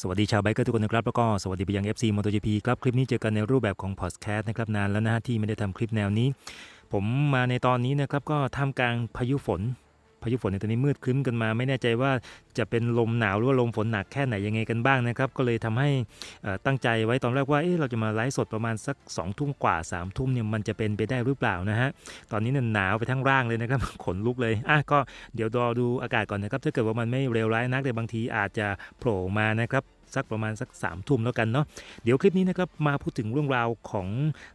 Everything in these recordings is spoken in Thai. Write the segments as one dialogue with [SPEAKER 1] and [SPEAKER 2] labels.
[SPEAKER 1] สวัสดีชาวไบเกอร์ทุกคนนะครับ แล้วก็สวัสดีไปยัง FC MotoGP ครับ คลิปนี้เจอกันในรูปแบบของพอดแคสต์นะครับ นานแล้วนะฮะที่ไม่ได้ทำคลิปแนวนี้ ผมมาในตอนนี้นะครับ ก็ท่ามกลางพายุฝน พายุฝนในตอนนี้มืดครึ้มกันมา ไม่แน่ใจว่าจะเป็นลมหนาวหรือว่าลมฝนหนักแค่ไหนยังไงกันบ้างนะครับ ก็เลยทำให้ตั้งใจไว้ตอนแรกว่าเเราจะมาไลฟ์สดประมาณสัก2องทุ่มกว่า3ามทุ่มเนี่ยมันจะเป็นไปได้หรือเปล่านะฮะตอนนี้เนี่ยหนาวไปทั้งร่างเลยนะครับขนลุกเลยอะก็เดี๋ยวรอดูอากาศก่อนนะครับถ้าเกิดว่ามันไม่เร็วร้ายนักเดี๋ยวบางทีอาจจะโผล่มานะครับสักประมาณสัก3ามทุ่มแล้วกันเนาะเดี๋ยวคลิปนี้นะครับมาพูดถึงเรื่องราวของ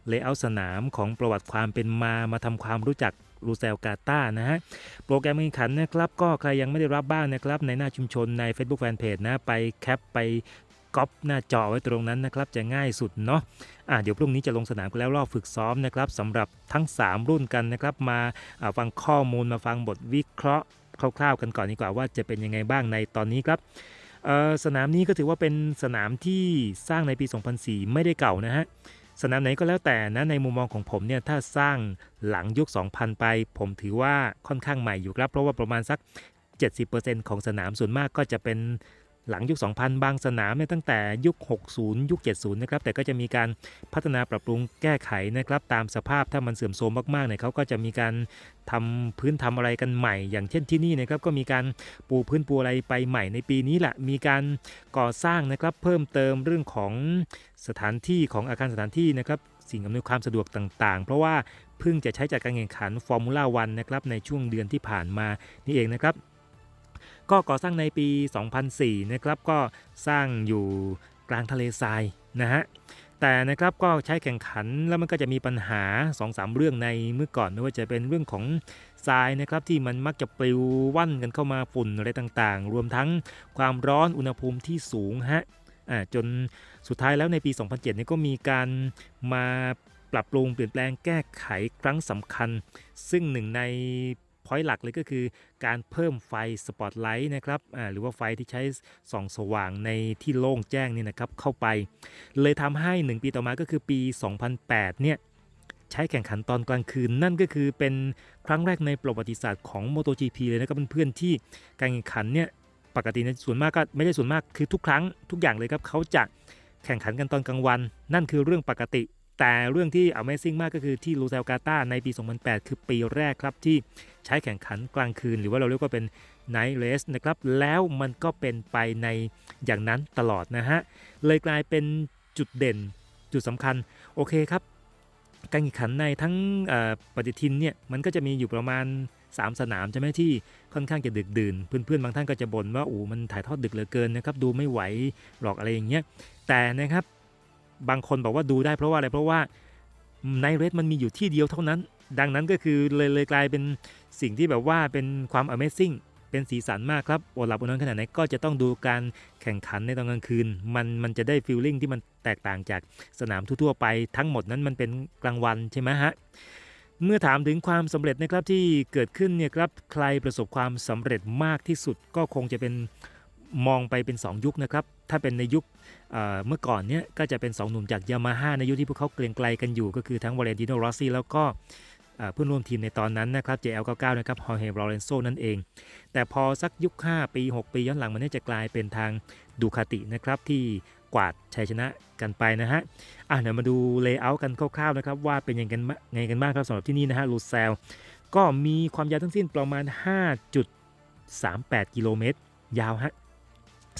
[SPEAKER 1] เลเยอร์สนามของประวัติความเป็นมามาทำความรู้จัก รูเซลกาตานะฮะโปรแกรมแข่งขันนะครับก็ใครยังไม่ได้รับบ้างนะครับในหน้าชุมชนใน Facebook Fanpage นะไปแคปไปก๊อปหน้าจอไว้ตรงนั้นนะครับจะง่ายสุดเนาะะเดี๋ยวพรุ่งนี้จะลงสนามกันแล้วรอบฝึกซ้อมนะครับสำหรับทั้ง 3 รุ่นกันนะครับมาฟังข้อมูลมาฟังบทวิเคราะห์คร่าวๆกันก่อนดีกว่าว่าจะเป็นยังไงบ้างในตอนนี้ครับสนามนี้ก็ถือว่าเป็นสนามที่สร้างในปี 2004 ไม่ได้เก่านะฮะ สนามไหนก็แล้วแต่นะในมุมมองของผมเนี่ยถ้าสร้างหลังยุค 2000 ไป ผมถือว่าค่อนข้างใหม่อยู่ครับ เพราะว่าประมาณสัก 70%ของสนามส่วนมากก็จะเป็น หลังยุค 2000 บางสนามเนี่ยตั้งแต่ยุค 60 ยุค 70 นะครับ แต่ก็จะมีการพัฒนาปรับปรุงแก้ไขนะครับ ตามสภาพถ้ามันเสื่อมโทรมมากๆเนี่ยเขาก็จะมีการทำพื้นทำอะไรกันใหม่ อย่างเช่นที่นี่นะครับก็มีการปูพื้นปูอะไรไปใหม่ในปีนี้แหละมีการก่อสร้างนะครับเพิ่มเติมเรื่องของสถานที่ของอาคารสถานที่นะครับสิ่งอำนวยความสะดวกต่างๆ เพราะว่าเพิ่งจะใช้จากการแข่งขันฟอร์มูล่าวันนะครับในช่วงเดือนที่ผ่านมานี่เองนะครับ ก็ก่อสร้างในปี 2004 นะครับ ก็สร้างอยู่กลางทะเลทรายนะฮะ แต่นะครับก็ใช้แข่งขันแล้วมันก็จะมีปัญหา 2-3 เรื่องในเมื่อก่อนไม่ว่าจะเป็นเรื่องของทรายนะครับที่มันมักจะปลิวว่อนกันเข้ามาฝุ่นอะไรต่างๆ รวมทั้งความร้อนอุณหภูมิที่สูงฮะจนสุดท้ายแล้วในปี 2007 นี่ก็มีการมาปรับปรุงเปลี่ยนแปลงแก้ไขครั้งสำคัญ ซึ่งหนึ่งใน อยต์หลักเลยก็คือ การเพิ่มไฟสปอตไลท์นะครับหรือว่าไฟที่ใช้ส่องสว่างในที่โล่งแจ้งนี่นะครับเข้าไป เลยทำให้ 1 ปีต่อมาก็คือปี 2008 เนี่ยใช้แข่งขันตอนกลางคืนนั่นก็คือเป็นครั้งแรกในประวัติศาสตร์ของ MotoGP เลยนะครับเพื่อนๆที่การแข่งขันเนี่ยปกติในส่วนมากก็ไม่ใช่ส่วนมากคือทุกครั้งทุกอย่างเลยครับเขาจะแข่งขันกันตอนกลางวัน นั่นคือเรื่องปกติ แต่เรื่องที่ Amazing มากก็คือที่ลูเซลกาตาในปี 2008 คือปีแรกครับที่ใช้แข่งขันกลางคืน หรือว่าเราเรียกว่าเป็น Night Race นะครับ แล้วมันก็เป็นไปในอย่างนั้นตลอดนะฮะ เลยกลายเป็นจุดเด่นจุดสำคัญ โอเคครับ การแข่งขันในทั้งปฏิทินเนี่ย มันก็จะมีอยู่ประมาณ 3 สนามใช่ไหมที่ค่อนข้างจะดึกดื่น เพื่อนๆ บางท่านก็จะบ่นว่าโอ้มันถ่ายทอดดึกเหลือเกินนะครับ ดูไม่ไหวหรอกอะไรอย่างเงี้ยแต่นะครับ บางคนบอกว่าดูได้เพราะว่าอะไรเพราะว่าในเรสมันมีอยู่ที่เดียวเท่านั้น ดังนั้นก็คือเลยเลยกลายเป็นสิ่งที่แบบว่าเป็นความ Amazing เป็นสีสันมากครับอดหลับอดนอนขนาดไหนก็จะต้องดูการแข่งขันในตอนกลางคืน มันมันจะได้ฟีลลิ่งที่มันแตกต่างจากสนามทั่วๆไปทั้งหมดนั้นมันเป็นกลางวันใช่ไหมฮะเมื่อถามถึงความสำเร็จนะครับที่เกิดขึ้นเนี่ยครับใครประสบความสำเร็จมากที่สุดก็คงจะเป็นมองไปเป็น 2 ยุคนะครับ ถ้าเป็นในยุค เมื่อก่อนเนี่ยก็จะเป็น2หนุ่มจากยามาฮ่าในยุคที่พวกเขาเกรียงไกลกันอยู่ ก็คือทั้งวาเลนติโนรอสซี่แล้วก็เพื่อนร่วมทีมในตอนนั้นนะครับ JL99 นะครับฮอร์เฮลอเรนโซนั่นเอง แต่พอสักยุค 5 ปี 6 ปีย้อนหลังมันน่จะกลายเป็นทางดูคาตินะครับที่กวาดชัยชนะกันไปนะฮะ อะเดี๋ยวมาดูเลเยอร์กันคร่าวๆนะครับว่าเป็นยังไงกันบ้างไงกันบ้างครับสำหรับที่นี่นะฮะลูเซลก็มีความยาวทั้งสิ้นประมาณ 5.38 กิโลเมตร ยาวฮะ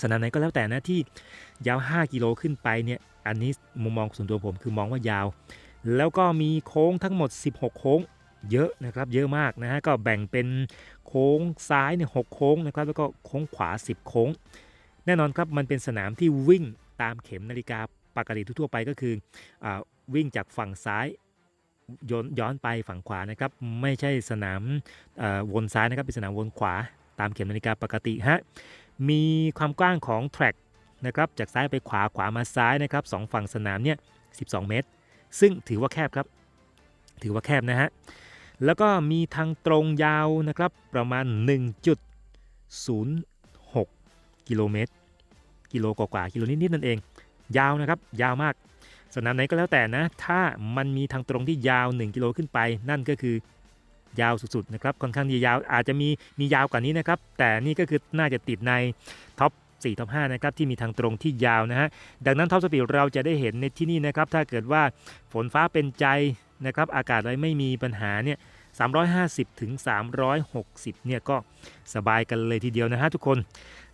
[SPEAKER 1] สนามไหนก็แล้วแต่นะที่ยาว 5 กิโลขึ้นไปเนี่ยอันนี้มุมมองส่วนตัวผมคือมองว่ายาว แล้วก็มีโค้งทั้งหมด 16 โค้งเยอะนะครับเยอะมากนะฮะก็แบ่งเป็นโค้งซ้ายเนี่ยหโค้งนะครับแล้วก็โค้งขวา 10 โค้ง แน่นอนครับมันเป็นสนามที่วิ่งตามเข็มนาฬิกาปกติทั่วไปก็คืออวิ่งจากฝั่งซ้ายย้อนย้อนไปฝั่งขวานะครับไม่ใช่สนามวนซ้ายนะครับเป็นสนามวนขวาตามเข็มนาฬิกาปกติฮะ มีความกว้างของแทร็กนะครับจากซ้ายไปขวาขวามาซ้ายนะครับสองฝั่งสนามเนี่ย12 เมตร ซึ่งถือว่าแคบครับ ถือว่าแคบนะฮะแล้วก็มีทางตรงยาวนะครับประมาณ 1.06 กิโลเมตร กิโลกว่าๆกิโลนิดๆนั่นเอง ยาวนะครับยาวมาก สนามไหนก็แล้วแต่นะ ถ้ามันมีทางตรงที่ยาว 1 กิโลขึ้นไป นั่นก็คือ ยาวสุดๆนะครับค่อนข้างที่ยาวอาจจะมีมียาวกว่านี้นะครับ แต่นี่ก็คือน่าจะติดในท็อป4ท็อป5นะครับที่มีทางตรงที่ยาวนะฮะดังนั้นท็อปสปีดเราจะได้เห็นในที่นี่นะครับถ้าเกิดว่าฝนฟ้าเป็นใจนะครับอากาศอะไรไม่มีปัญหาเนี่ย350ถึง360เนี่ยก็สบายกันเลยทีเดียวนะฮะทุกคน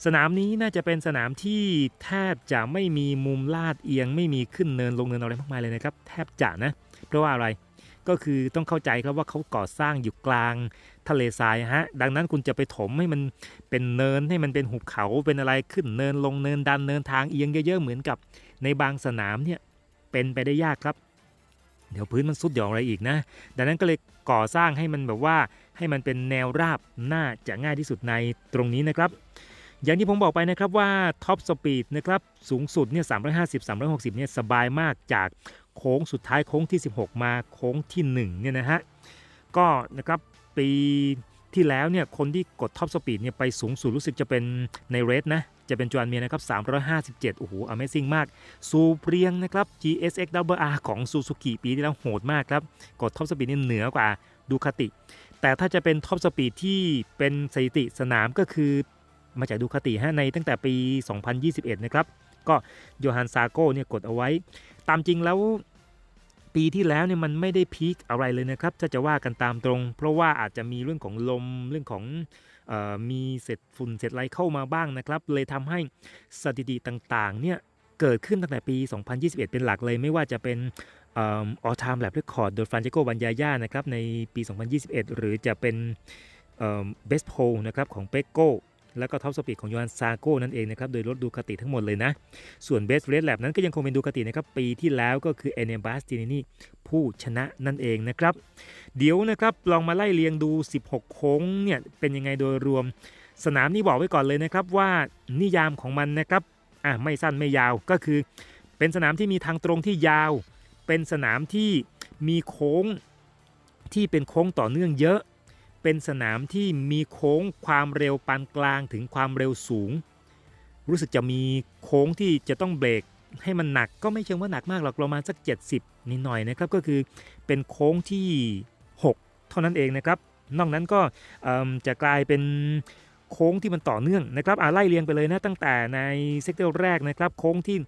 [SPEAKER 1] สนามนี้น่าจะเป็นสนามที่แทบจะไม่มีมุมลาดเอียง ไม่มีขึ้นเนินลงเนินอะไรมากมายเลยนะครับ แทบจะนะ เพราะว่าอะไร ก็คือต้องเข้าใจครับว่าเขาก่อสร้างอยู่กลางทะเลทรายฮะดังนั้นคุณจะไปถมให้มันเป็นเนินให้มันเป็นหุบเขาเป็นอะไรขึ้นเนินลงเนินดันเนินทางเอียงเยอะๆเหมือนกับ ในบางสนามเนี่ยเป็นไปได้ยากครับ เดี๋ยวพื้นมันสุดหย่อนอะไรอีกนะ ดังนั้นก็เลยก่อสร้างให้มันแบบว่าให้มันเป็นแนวราบน่าจะง่ายที่สุดในตรงนี้นะครับ อย่างที่ผมบอกไปนะครับว่าท็อปสปีดนะครับสูงสุดเนี่ย350 360เนี่ยสบายมากจาก โค้งสุดท้ายโค้งที่ 16 มาโค้งที่1เนี่ยนะฮะก็นะครับปีที่แล้วเนี่ยคนที่กดท็อปสปีดเนี่ยไปสูงสุดรู้สึกจะเป็นในเรสนะจะเป็นจวนเมียนะครับ 357 โอ้โห Amazing มาก ซูเปรียงนะครับ GSX WR ของซูซูกิปีที่แล้วโหดมากครับ กดท็อปสปีดนี่เหนือกว่าดูคาติ แต่ถ้าจะเป็นท็อปสปีดที่เป็นสถิติสนามก็คือมาจากดูคาติฮะในตั้งแต่ปี 2021 นะครับ ก็โยฮันซาโก้เนี่ยกดเอาไว้ ตามจริงแล้วปีที่แล้วเนี่ยมันไม่ได้พีคอะไรเลยนะครับ ถ้าจะว่ากันตามตรง เพราะว่าอาจจะมีเรื่องของลมเรื่องของออมีเศษฝุ่นเศษไรเข้ามาบ้างนะครับ เลยทำให้สถิติต่างๆเนี่ยเกิดขึ้นตั้งแต่ปี 2021 เป็นหลักเลยไม่ว่าจะเป็นออทามแลบเรคคอร์ดโดยฟรานเจโกบันยาย่านะครับในปี 2021 หรือจะเป็นเบสโพนะครับของเปโก แล้วก็ท็อปสปีดของโยฮันซาโก้นั่นเองนะครับ โดยรถดูคาติทั้งหมดเลยนะ ส่วนเบสเรดแลบนั้นก็ยังคงเป็นดูคาตินะครับ ปีที่แล้วก็คือเอเนบัสตินีผู้ชนะนั่นเองนะครับ เดี๋ยวนะครับ ลองมาไล่เรียงดู 16 โค้งเนี่ยเป็นยังไงโดยรวม สนามนี้บอกไว้ก่อนเลยนะครับว่านิยามของมันนะครับอะไม่สั้นไม่ยาวก็คือ เป็นสนามที่มีทางตรงที่ยาว เป็นสนามที่มีโค้งที่เป็นโค้งต่อเนื่องเยอะ เป็นสนามที่มีโค้งความเร็วปานกลางถึงความเร็วสูง รู้สึกจะมีโค้งที่จะต้องเบรกให้มันหนักก็ไม่เชิงว่าหนักมากหรอกประมาณสัก 70นิดหน่อยนะครับก็คือเป็นโค้งที่ 6 เท่านั้นเองนะครับ นอกนั้นก็จะกลายเป็นโค้งที่มันต่อเนื่องนะครับอ่าไล่เรียงไปเลยนะตั้งแต่ในเซกเตอร์แรกนะครับโค้งที่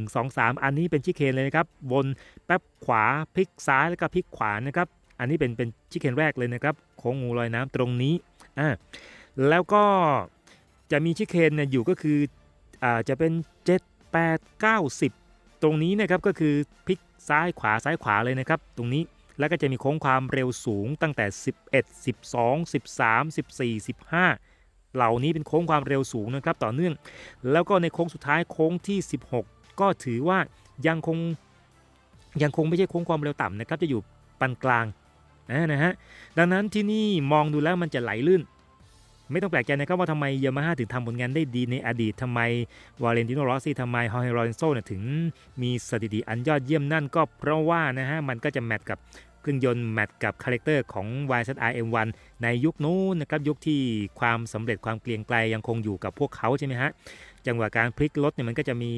[SPEAKER 1] 1 2 3 อันนี้เป็นชิเคนเลยนะครับวนแป๊บขวาพลิกซ้ายแล้วก็พลิกขวานะครับ อันนี้เป็นเป็นชิคเคนแรกเลยนะครับโค้งงูลอยน้ำตรงนี้อ่าแล้วก็จะมีชิคเคนเนี่ยอยู่ก็คืออ่าจะเป็น 7 8 9 10 ตรงนี้นะครับก็คือพลิกซ้ายขวาซ้ายขวาเลยนะครับ ตรงนี้แล้วก็จะมีโค้งความเร็วสูงตั้งแต่ 11 12 13 14 15 เหล่านี้เป็นโค้งความเร็วสูงนะครับต่อเนื่อง แล้วก็ในโค้งสุดท้ายโค้งที่ 16 ก็ถือว่ายังคงยังคงไม่ใช่โค้งความเร็วต่ำนะครับจะอยู่ปานกลาง นะนะฮะดังนั้นที่นี่มองดูแล้วมันจะไหลลื่น ไม่ต้องแปลกใจนะครับว่าทำไมยามาฮ่าถึงทำผลงานได้ดีในอดีตทำไมวาเลนติโนรอสซี่ทำไมฮอร์เฮโรนโซเนี่ยถึงมีสถิติอันยอดเยี่ยมนั่นก็เพราะว่านะฮะมันก็จะแมทกับเครื่องยนต์แมทกับคาแรคเตอร์ของ YZR M1 ในยุคนู้นนะครับยุคที่ความสำเร็จความเกรียงไกรยังคงอยู่กับพวกเขาใช่ไหมฮะจังหวะการพลิกรถเนี่ยมันก็จะมี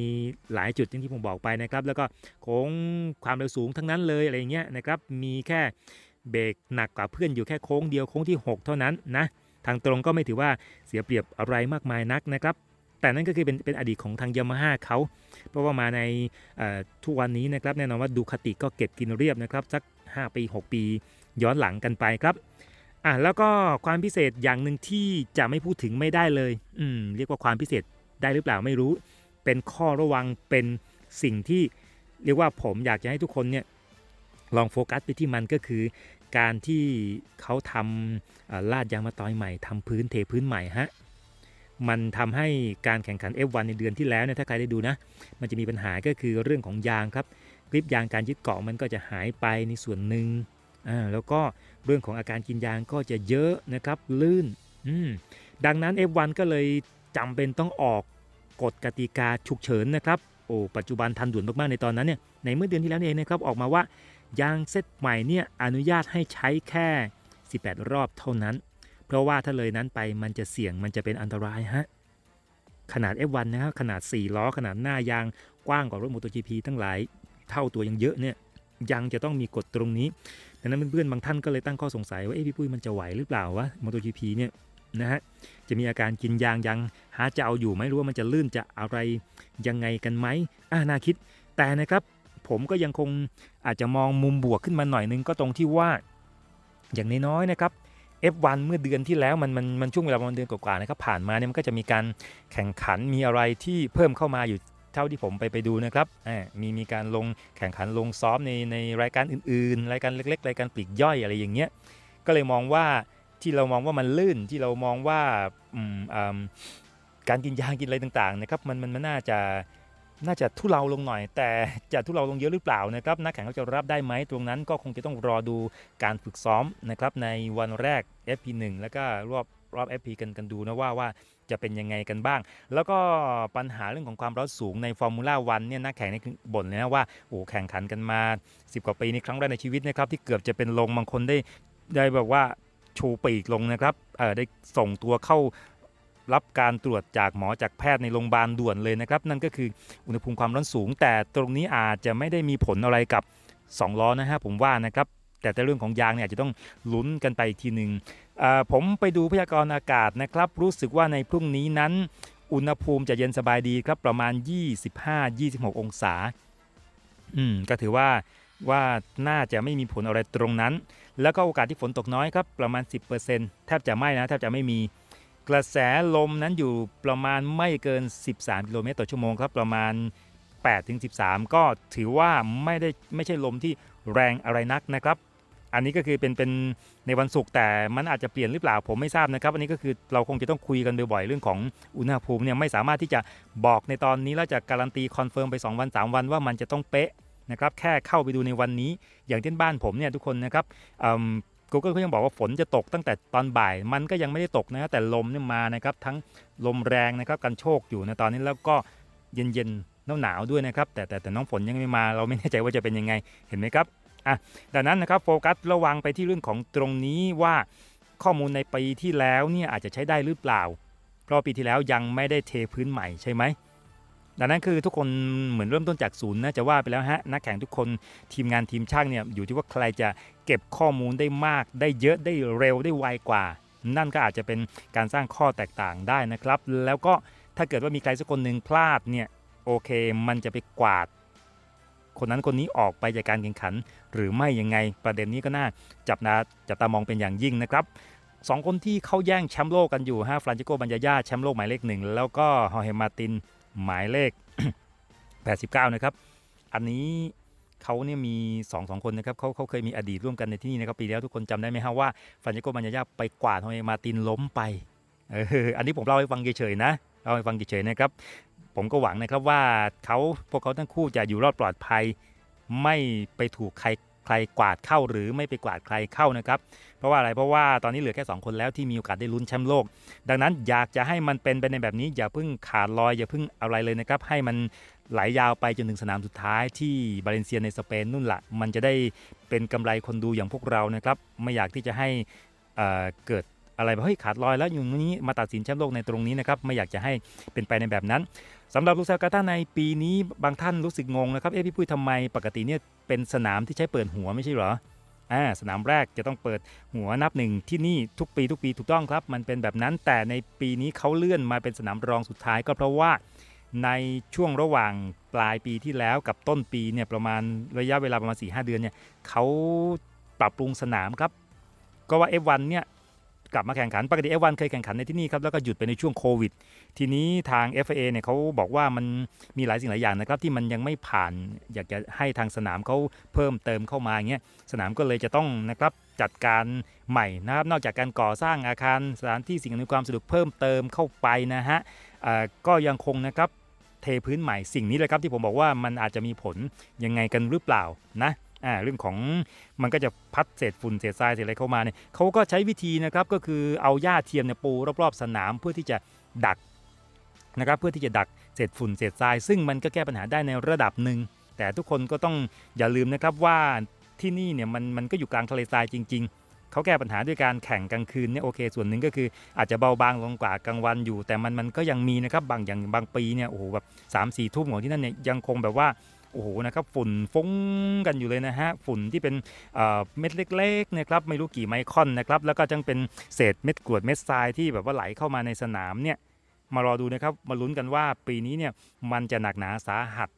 [SPEAKER 1] หลายจุดที่ผมบอกไปนะครับ แล้วก็โค้งความเร็วสูงทั้งนั้นเลยอะไรเงี้ยนะครับมีแค่ เบรกหนักกว่าเพื่อนอยู่แค่โค้งเดียวโค้งที่ 6 เท่านั้นนะทางตรงก็ไม่ถือว่าเสียเปรียบอะไรมากมายนักนะครับ แต่นั่นก็คือเป็นเป็นอดีตของทางยามาฮ่าเขาเพราะว่ามาในทุกวันนี้นะครับแน่นอนว่าดูคติก็เก็บกินเรียบนะครับสัก 5 ปี 6 ปีย้อนหลังกันไปครับอะแล้วก็ความพิเศษอย่างหนึ่งที่จะไม่พูดถึงไม่ได้เลยอืมเรียกว่าความพิเศษได้หรือเปล่าไม่รู้ เป็นข้อระวังเป็นสิ่งที่เรียกว่าผมอยากจะให้ทุกคนเนี่ย ลองโฟกัสไปที่มันก็คือ การที่เขาทำลาดยางมะตอยใหม่ทำพื้นเทพื้นใหม่ฮะมันทำให้การแข่งขัน F1 ในเดือนที่แล้วเนี่ยถ้าใครได้ดูนะ มันจะมีปัญหาก็คือเรื่องของยางครับกริปยางการยึดเกาะมันก็จะหายไปในส่วนหนึ่งอ่าแล้วก็เรื่องของอาการกินยางก็จะเยอะนะครับลื่นอืมดังนั้น F1 ก็เลยจำเป็นต้องออกกฎกติกาฉุกเฉินนะครับโอ้ปัจจุบันทันด่วนมากๆในตอนนั้นเนี่ยในเมื่อเดือนที่แล้วเองนะครับออกมาว่า ยางเซตใหม่เนี่ยอนุญาตให้ใช้แค่ 18 รอบเท่านั้น เพราะว่าถ้าเลยนั้นไปมันจะเสี่ยงมันจะเป็นอันตรายฮะขนาด F1 นะครับขนาด 4 ล้อ ขนาดหน้ายางกว้างกว่ารถ MotoGP ทั้งหลายเท่าตัวยังเยอะเนี่ยยังจะต้องมีกฎตรงนี้ดังนั้นเพื่อนๆบางท่านก็เลยตั้งข้อสงสัยว่าเอ้พี่ปุ้ยมันจะไหวหรือเปล่าวะ MotoGP เนี่ยนะฮะจะมีอาการกินยางยังหาจะเอาอยู่ไหมรู้ว่ามันจะลื่นจะอะไรยังไงกันไหมอ่าน่าคิดแต่นะครับ ผมก็ยังคงอาจจะมองมุมบวกขึ้นมาหน่อยนึงก็ตรงที่ว่า อย่างน้อยๆนะครับ F1 เมื่อเดือนที่แล้วมันมันมันช่วงเวลาประมาณเดือนกว่าๆนะครับผ่านมาเนี่ยมันก็จะมีการแข่งขันมีอะไรที่เพิ่มเข้ามาอยู่เท่าที่ผมไปไปดูนะครับมีมีการลงแข่งขันลงซ้อมในในรายการอื่น ๆ รายการเล็ก ๆ รายการปลีกย่อยอะไรอย่างเงี้ยก็เลยมองว่าที่เรามองว่ามันลื่นที่เรามองว่าการกินยากินอะไรต่างๆนะครับมันมันมันน่าจะ น่าจะทุเลาลงหน่อย แต่จะทุเลาลงเยอะหรือเปล่านะครับนักแข่งเขาจะรับได้ไหมตรงนั้นก็คงจะต้องรอดูการฝึกซ้อมนะครับในวันแรก FP1 แล้วก็รอบรอบ FP กันกันดูนะว่าว่าจะเป็นยังไงกันบ้าง แล้วก็ปัญหาเรื่องของความร้อนสูงในฟอร์มูล่าวันเนี่ยนักแข่งนี่บ่นเลยนะว่าโอ้แข่งขันกันมา 10 กว่าปีในครั้งแรกในชีวิตนะครับที่เกือบจะเป็นลงบางคนได้ได้แบบว่าชูปีกลงนะครับเออได้ส่งตัวเข้า รับการตรวจจากหมอจากแพทย์ในโรงพยาบาลด่วนเลยนะครับ นั่นก็คืออุณหภูมิความร้อนสูง แต่ตรงนี้อาจจะไม่ได้มีผลอะไรกับ 2 ล้อนะฮะผมว่านะครับแต่แต่เรื่องของยางเนี่ยอาจจะต้องลุ้นกันไปอีกทีหนึ่งผมไปดูพยากรณ์อากาศนะครับ รู้สึกว่าในพรุ่งนี้นั้น อุณหภูมิจะเย็นสบายดีครับประมาณ 25-26 องศา อืมก็ถือว่าว่าน่าจะไม่มีผลอะไรตรงนั้น แล้วก็โอกาสที่ฝนตกน้อยครับประมาณ 10%แทบจะไม่นะแทบจะไม่มี กระแสลมนั้นอยู่ประมาณไม่เกิน 13 กิโลเมตรต่อชั่วโมงครับประมาณ 8-13 ก็ถือว่าไม่ได้ไม่ใช่ลมที่แรงอะไรนักนะครับ อันนี้ก็คือเป็นเป็นในวันศุกร์แต่มันอาจจะเปลี่ยนหรือเปล่าผมไม่ทราบนะครับ อันนี้ก็คือเราคงจะต้องคุยกันบ่อยๆเรื่องของอุณหภูมิเนี่ยไม่สามารถที่จะบอกในตอนนี้แล้วจะการันตีคอนเฟิร์มไป 2 วัน 3 วันว่ามันจะต้องเป๊ะนะครับแค่เข้าไปดูในวันนี้ อย่างเช่นบ้านผมเนี่ยทุกคนนะครับ กูเกิลเขายังบอกว่าฝนจะตกตั้งแต่ตอนบ่าย มันก็ยังไม่ได้ตกนะแต่ลมเนี่ยมานะครับ ทั้งลมแรงนะครับกันโชกอยู่ในตอนนี้แล้วก็เย็นๆหนาวด้วยนะครับ แต่แต่แต่น้องฝนยังไม่มา เราไม่แน่ใจว่าจะเป็นยังไงเห็นไหมครับอะดังนั้นนะครับโฟกัสระวังไปที่เรื่องของตรงนี้ว่าข้อมูลในปีที่แล้วเนี่ยอาจจะใช้ได้หรือเปล่า เพราะปีที่แล้วยังไม่ได้เทพื้นใหม่ใช่ไหม ดังนั้นคือทุกคนเหมือนเริ่มต้นจากศูนย์นะจะว่าไปแล้วฮะนักแข่งทุกคนทีมงานทีมช่างเนี่ยอยู่ที่ว่าใครจะเก็บข้อมูลได้มาก ได้เยอะได้เร็วได้ไวกว่า นั่นก็อาจจะเป็นการสร้างข้อแตกต่างได้นะครับ แล้วก็ถ้าเกิดว่ามีใครสักคนหนึ่งพลาดเนี่ยโอเค มันจะไปกวาด คนนั้นคนนี้ออกไปจากการแข่งขัน หรือไม่ยังไงประเด็นนี้ก็น่าจับนาจับตามองเป็นอย่างยิ่งนะครับสองคนที่เข้าแย่งแชมป์โลกกันอยู่ฮะฟรานจิโกบัญญาญาแชมป์โลกหมายเลขหนึ่งแล้วก็ฮอเฮมาติน หมายเลข 89 นะครับ อันนี้เขาเนี่ยมี2อสองคนนะครับเขาเขาเคยมีอดีตร่วมกันในที่นี่นะครับ ปีแล้วทุกคนจำได้ไหมฮะว่าฟรานจิโกบัญญาญาไปกวาดฮอเฮมาตินล้มไปเอออันนี้ผมเล่าให้ฟังเฉยๆนะเล่าให้ฟังเฉยๆนะครับ ผมก็หวังนะครับว่าเขาพวกเขาทั้งคู่จะอยู่รอดปลอดภัย ไม่ไปถูกใคร ใครกวาดเข้าหรือไม่ไปกวาดใครเข้านะครับ เพราะว่าอะไรเพราะว่าตอนนี้เหลือแค่ 2 คนแล้วที่มีโอกาสได้ลุ้นแชมป์โลก ดังนั้นอยากจะให้มันเป็นไปในแบบนี้ อย่าเพิ่งขาดลอยอย่าเพิ่งอะไรเลยนะครับ ให้มันไหลยาวไปจนถึงสนามสุดท้ายที่บาเลนเซียในสเปนนู่นละมันจะได้เป็นกำไรคนดูอย่างพวกเรานะครับไม่อยากที่จะให้เเกิด อะไรแบบเฮ้ยขาดลอยแล้วอยู่นี้มาตัดสินแชมป์โลกในตรงนี้นะครับไม่อยากจะให้เป็นไปในแบบนั้นสำหรับลูซากาตาในปีนี้บางท่านรู้สึกงงนะครับเอ๊ะพี่ปุ้ยทำไมปกติเนี่ยเป็นสนามที่ใช้เปิดหัวไม่ใช่เหรออ่าสนามแรกจะต้องเปิดหัวนับหนึ่งที่นี่ทุกปีทุกปีถูกต้องครับ มันเป็นแบบนั้นแต่ในปีนี้เขาเลื่อนมาเป็นสนามรองสุดท้ายก็เพราะว่าในช่วงระหว่างปลายปีที่แล้วกับต้นปีเนี่ยประมาณระยะเวลาประมาณ4-5 เดือนเนี่ยเขาปรับปรุงสนามครับ ก็ว่า F1 เนี่ย กลับมาแข่งขัน ปกติ F1 เคยแข่งขันในที่นี่ครับ แล้วก็หยุดไปในช่วงโควิด ทีนี้ทาง FIA เนี่ยเขาบอกว่ามันมีหลายสิ่งหลายอย่างนะครับ ที่มันยังไม่ผ่าน อยากจะให้ทางสนามเขาเพิ่มเติมเข้ามาอย่างเงี้ย สนามก็เลยจะต้องนะครับจัดการใหม่นะครับ นอกจากการก่อสร้างอาคารสถานที่สิ่งอำนวยความสะดวกเพิ่มเติมเข้าไปนะฮะก็ยังคงนะครับเทพื้นใหม่สิ่งนี้เลยครับที่ผมบอกว่ามันอาจจะมีผลยังไงกันหรือเปล่านะ อ่าเรื่องของมันก็จะพัดเศษฝุ่นเศษทรายเศษอะไรเข้ามาเนี่ยเขาก็ใช้วิธีนะครับก็คือเอาหญ้าเทียมเนี่ยปูรอบๆสนามเพื่อที่จะดักนะครับเพื่อที่จะดักเศษฝุ่นเศษทราย ซึ่งมันก็แก้ปัญหาได้ในระดับหนึ่งแต่ทุกคนก็ต้องอย่าลืมนะครับว่าที่นี่เนี่ยมันมันก็อยู่กลางทะเลทรายจริง ๆ เขาแก้ปัญหาด้วยการแข่งกลางคืนเนี่ยโอเค ส่วนหนึ่งก็คืออาจจะเบาบางลงกว่ากลางวันอยู่ แต่มันมันก็ยังมีนะครับบางอย่างบางปีเนี่ยโอ้โหแบบสามสี่ทุ่มของที่นั่นเนี่ยยังคงแบบว่า โอ้โหนะครับฝุ่นฟุ้งกันอยู่เลยนะฮะฝุ่นที่เป็นเม็ดเล็กๆนะครับไม่รู้กี่ไมครอนนะครับแล้วก็จังเป็นเศษเม็ดกรวดเม็ดทรายที่แบบว่าไหลเข้ามาในสนามเนี่ยมารอดูนะครับมาลุ้นกันว่าปีนี้เนี่ยมันจะหนักหนาสาหัส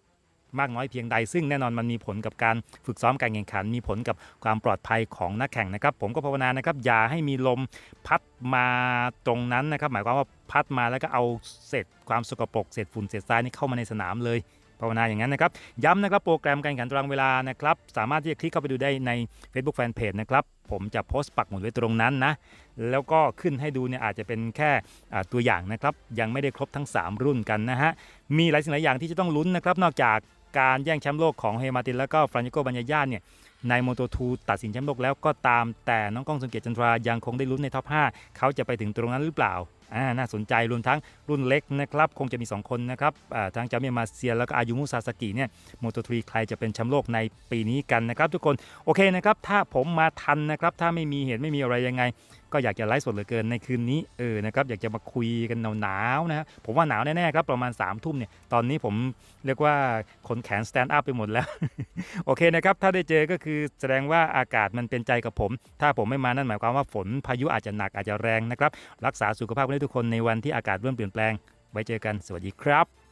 [SPEAKER 1] มากน้อยเพียงใด ซึ่งแน่นอนมันมีผลกับการฝึกซ้อมการแข่งขัน มีผลกับความปลอดภัยของนักแข่งนะครับ ผมก็ภาวนานะครับอย่าให้มีลมพัดมาตรงนั้นนะครับ หมายความว่าพัดมาแล้วก็เอาเศษความสกปรกเศษฝุ่นเศษทรายนี่เข้ามาในสนามเลย ภาวนาอย่างนั้นนะครับ ย้ำนะครับโปรแกรมการแข่งขันตารางเวลานะครับ สามารถที่จะคลิกเข้าไปดูได้ใน Facebook Fanpage นะครับ ผมจะโพสต์ปักหมุดไว้ตรงนั้นนะ แล้วก็ขึ้นให้ดูเนี่ยอาจจะเป็นแค่ตัวอย่างนะครับ ยังไม่ได้ครบทั้ง 3 รุ่นกันนะฮะ มีหลายสิ่งหลายอย่างที่จะต้องลุ้นนะครับ นอกจากการแย่งแชมป์โลกของเฮมาตินแล้วก็ฟรานชิโกบัญญาญาเนี่ยในโมโตทูตัดสินแชมป์โลกแล้วก็ตามแต่น้องก้องสังเกตจันทรายังคงได้ลุ้นในท็อป 5 เขาจะไปถึงตรงนั้นหรือเปล่า อ่าน่าสนใจรวมทั้งรุ่นเล็กนะครับคงจะมี 2 คนนะครับทั้งจามิมาเซียแล้วก็อายุมุซาสกิเนี่ยโมโตทรีใครจะเป็นแชมป์โลกในปีนี้กันนะครับ ทุกคนโอเคนะครับถ้าผมมาทันนะครับถ้าไม่มีเหตุไม่มีอะไรยังไง ก็อยากจะไลฟ์สดเหลือเกินในคืนนี้เออนะครับอยากจะมาคุยกันหนาวๆนะฮะผมว่าหนาวแน่ๆครับประมาณ3ามทุ่มเนี่ยตอนนี้ผมเรียกว่าขนแขนสแตนด์อัพไปหมดแล้ว โอเคนะครับ ถ้าได้เจอก็คือแสดงว่าอากาศมันเป็นใจกับผม ถ้าผมไม่มานั่นหมายความว่าฝนพายุอาจจะหนักอาจจะแรงนะครับ รักษาสุขภาพกันด้วยทุกคนในวันที่อากาศเริ่มเปลี่ยนแปลง ไว้เจอกันสวัสดีครับ